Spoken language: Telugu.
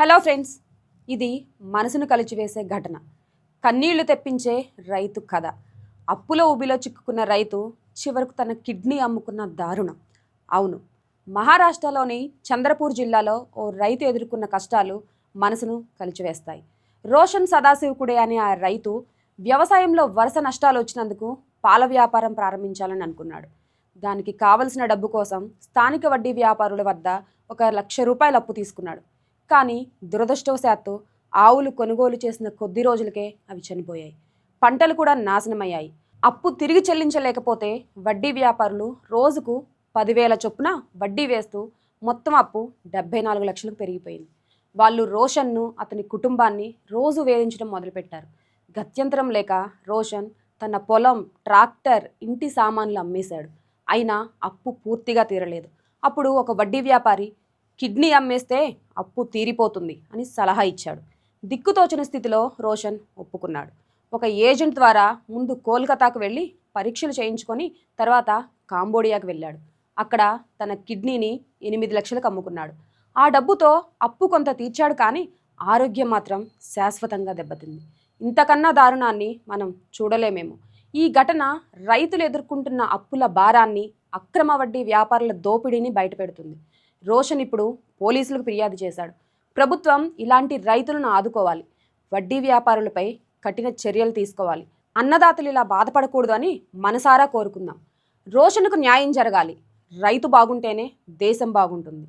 హలో ఫ్రెండ్స్ ఇది మనసును కలిచివేసే ఘటన. కన్నీళ్ళు తెప్పించే రైతు కథ. అప్పుల ఊబిలో చిక్కుకున్న రైతు చివరకు తన కిడ్నీ అమ్ముకున్న దారుణం. అవును మహారాష్ట్రలోని చంద్రపూర్ జిల్లాలో ఓ రైతు ఎదుర్కొన్న కష్టాలు మనసును కలిచివేస్తాయి. రోషన్ సదాశివకుడే అనే ఆ రైతు వ్యవసాయంలో వరుస నష్టాలు వచ్చినందుకు పాల వ్యాపారం ప్రారంభించాలని అనుకున్నాడు. దానికి కావలసిన డబ్బు కోసం స్థానిక వడ్డీ వ్యాపారుల వద్ద ఒక లక్ష రూపాయలు అప్పు తీసుకున్నాడు. కానీ దురదృష్టవశాత్తు ఆవులు కొనుగోలు చేసిన కొద్ది రోజులకే అవి చనిపోయాయి. పంటలు కూడా నాశనమయ్యాయి. అప్పు తిరిగి చెల్లించలేకపోతే వడ్డీ వ్యాపారులు రోజుకు పదివేల చొప్పున వడ్డీ వేస్తూ మొత్తం అప్పు డెబ్బై నాలుగు లక్షలకు పెరిగిపోయింది. వాళ్ళు రోషన్ను అతని కుటుంబాన్ని రోజు వేధించడం మొదలుపెట్టారు. గత్యంతరం లేక రోషన్ తన పొలం ట్రాక్టర్ ఇంటి సామాన్లు అమ్మేశాడు. అయినా అప్పు పూర్తిగా తీరలేదు. అప్పుడు ఒక వడ్డీ వ్యాపారి కిడ్నీ అమ్మేస్తే అప్పు తీరిపోతుంది అని సలహా ఇచ్చాడు. దిక్కుతోచిన స్థితిలో రోషన్ ఒప్పుకున్నాడు. ఒక ఏజెంట్ ద్వారా ముందు కోల్కతాకు వెళ్ళి పరీక్షలు చేయించుకొని తర్వాత కాంబోడియాకు వెళ్ళాడు. అక్కడ తన కిడ్నీని ఎనిమిది లక్షలకు అమ్ముకున్నాడు. ఆ డబ్బుతో అప్పు కొంత తీర్చాడు కానీ ఆరోగ్యం మాత్రం శాశ్వతంగా దెబ్బతింది. ఇంతకన్నా దారుణాన్ని మనం చూడలేమేమో. ఈ ఘటన రైతులు ఎదుర్కొంటున్న అప్పుల భారాన్ని అక్రమ వడ్డీ వ్యాపారుల దోపిడీని బయటపెడుతుంది. రోషన్ ఇప్పుడు పోలీసులకు ఫిర్యాదు చేశాడు. ప్రభుత్వం ఇలాంటి రైతులను ఆదుకోవాలి. వడ్డీ వ్యాపారులపై కఠిన చర్యలు తీసుకోవాలి. అన్నదాతలు ఇలా బాధపడకూడదు అని మనసారా కోరుకుందాం. రోషన్కు న్యాయం జరగాలి. రైతు బాగుంటేనే దేశం బాగుంటుంది.